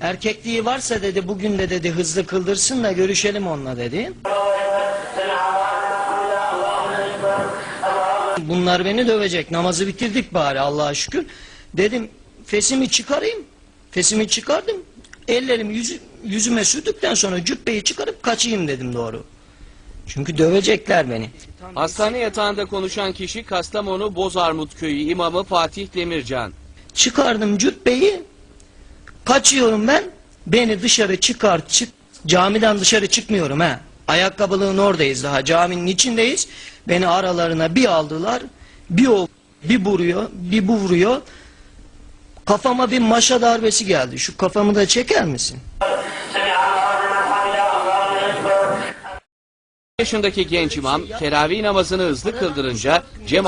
Erkekliği varsa dedi bugün de dedi hızlı kıldırsın da görüşelim onunla dedi. Bunlar beni dövecek. Namazı bitirdik bari Allah'a şükür. Dedim fesimi çıkarayım. Fesimi çıkardım. Ellerimi yüzü, yüzüme sürdükten sonra cübbeyi çıkarıp kaçayım dedim doğru. Çünkü dövecekler beni. Hastane yatağında konuşan kişi Kastamonu Bozarmut Köyü imamı Fatih Demircan. Çıkardım cübbeyi. Kaçıyorum ben. Beni dışarı çıkart çık. Camiden dışarı çıkmıyorum ha. Ayakkabılığın oradayız daha. Caminin içindeyiz. Beni aralarına bir aldılar. Bir o bir vuruyor, bir bu vuruyor. Kafama bir maşa darbesi geldi. Şu kafamı da çeker misin? Yaşındaki genç imam teravih namazını hızlı kıldırınca cemaat